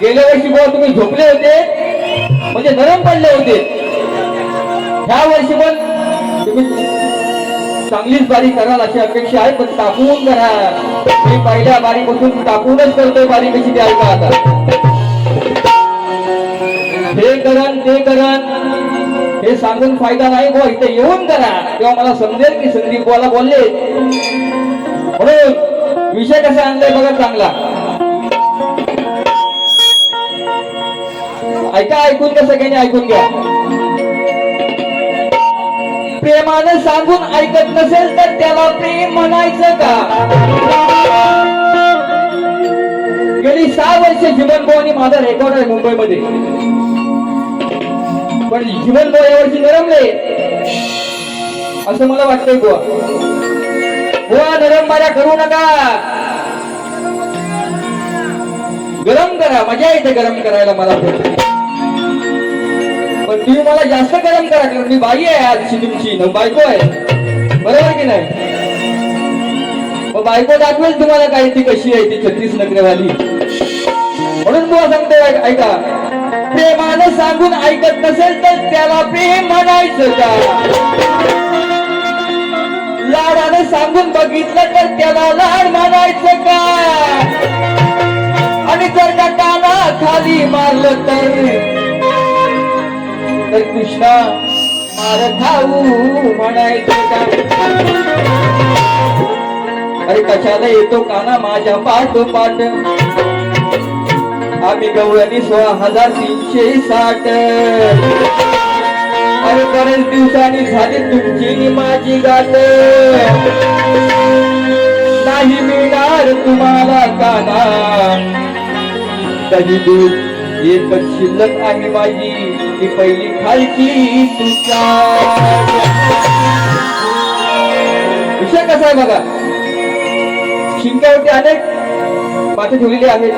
गेल्या वर्षी बुवा तुम्ही झोपले होते. म्हणजे नरम पडले होते. ह्या वर्षी पण तुम्ही चांगलीच बारी कराल अशी अपेक्षा आहे पण टाकून करा. मी पहिल्या बारीपासून टाकूनच करतोय बारी कशी द्याल का आता. हे करण ते करण हे सांगून फायदा नाही बुवा इथे येऊन करा. तेव्हा मला समजेल की संदीप बुवाला बोलले. म्हणून विषय कसा आणलाय बघा चांगला. ऐका ऐकून घ्या सगळ्यांनी ऐकून घ्या. प्रेमानं सांगून ऐकत नसेल तर त्याला प्रेम म्हणायचं का? गेली सहा वर्ष जीवन भाऊ माझा रेकॉर्ड आहे मुंबईमध्ये. पण जीवन भाऊ यावर्षी नरमले. असं मला वाटतंय गोवा बुवा नरम माऱ्या करू नका. गरम करा मजा येते गरम करायला मला पण. तुम्ही मला जास्त गरम करा कारण मी बाई आहे आजची तुमची. बायको आहे. बरोबर की नाही? मग बायको दाखवेल तुम्हाला काय ती कशी आहे ती छत्तीस नगरेवाली. म्हणून तुला सांगते ऐका. प्रेमानं सांगून ऐकत नसेल तर त्याला प्रेम म्हणायचं का? लाडानं सांगून बघितलं तर त्याला लाड म्हणायचं का आणि जर का काना खाली मारलं तर? कृष्णा मार खाऊ म्हणायचं का अरे कशाला येतो काना माझ्या पाठ पाठ आम्ही गवळणी सोळा हजार तीनशे साठ. अरे करेल दिवसांनी झाली तुमची माझी गात. नाही मिळणार तुम्हाला काना. कधी दूध एकच शिल्लक आहे माझी ती पहिली खालची तुझा विषय कसा आहे बघा? शिंक्यावरती अनेक पाठी ठेवलेली आहेत.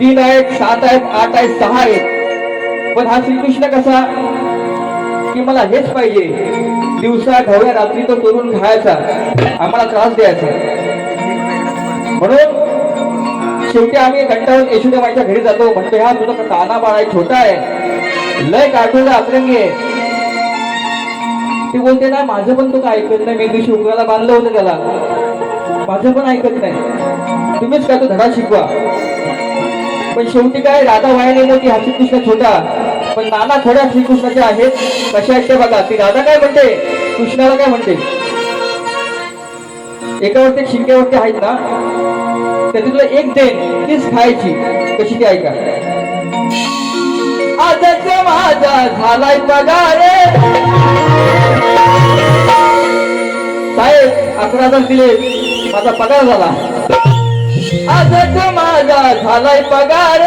तीन आहेत सात आहेत आठ आहेत सहा आहेत. पण हा श्रीकृष्ण कसा? की मला हेच पाहिजे. दिवसा ढवळ्या रात्री तो करून खायचा. आम्हाला त्रास द्यायचा. म्हणून शेवटी आम्ही कंटाळून यशोदेबाईच्या घरी जातो. म्हणतो ह्या तुझा ताना बाळा आहे छोटा आहे. लय काठोला अतरंगी आहे. ती बोलते ना माझं पण तो काय ऐकत नाही. मी दिवशी उकराला बांधलं होतं त्याला. माझं पण ऐकत नाही. तुम्हीच काय तो धडा शिकवा. पण शेवटी काय राधा वाया वायाने मोठी हा श्रीकृष्ण छोटा. पण नाना थोड्या श्रीकृष्णाचे आहेत. कसे आहेत ते बघा. ती राधा काय म्हणते? कृष्णाला काय म्हणते? एकावरती शिंक्यावरती आहेत ना? त्याची तुला एक देन तीच खायची. कशी ती ऐका आजच माझा झालाय पगार साहेब अकरा हजार दिले. माझा पगार झाला. आजच माझा झालाय पगार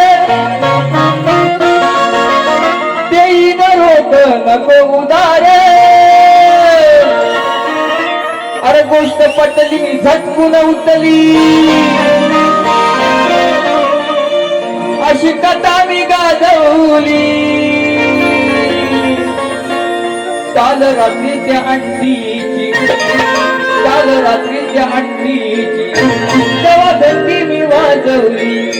नको उदार। अरे गोष्ट पटली झटकून उतली अशी कथा मी गाजवली. काल रात्रीच्या अंडीची काल रात्रीच्या अंडीची तेव्हा धंदी मी वाजवली.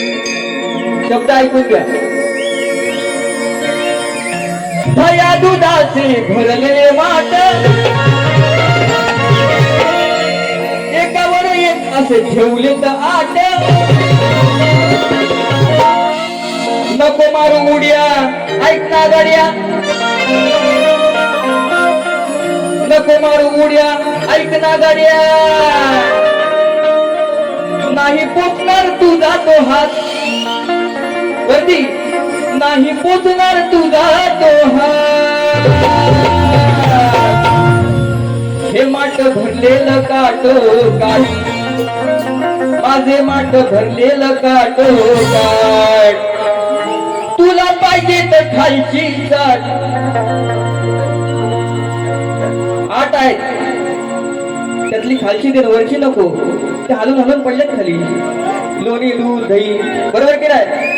शब्द ऐकून घ्या. भया दुधाचे भरले वाट. एकावर एक असे ठेवले तर आट. नको मारू उड्या ऐक ना गड्या. नको मारू उड्या ऐक ना गड्या. नाही पोचणार तुझा तो हात. वरती नाही पोचणार तुझा तो हे माट भरलेलं काट काट. माझे माट भरलेलं काट काट. तुला पाहिजे तर खायची चाट आठ आहेत त्यातली खालची दे वरची नको. ते हलून हलून पडल्यात खाली. लोणी दूध दही. बरोबर की नाही?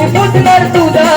Put the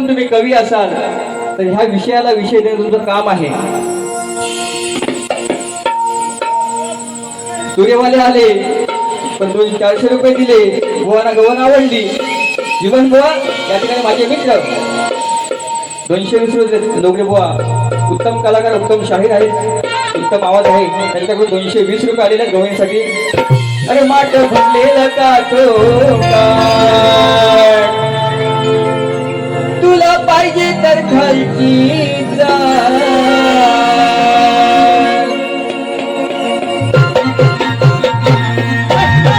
उत्तम तुम्ही कवी असाल तर ह्या विषयाला विषय देणं तुमचं काम आहे. सूर्यवाले आले पण तुम्ही चारशे रुपये दिले गोवाना गवन आवडली. जीवन बुवा या ठिकाणी माझे मित्र. दोनशे वीस रुपये डोंगरे बुवा. उत्तम कलाकार उत्तम शाहीर आहेत उत्तम आवाज आहे. त्यांच्याकडून दोनशे वीस रुपये आलेले गव्हाणीसाठी अरे माट फुटलेला का तो का? पाहिजे तर खालची जा.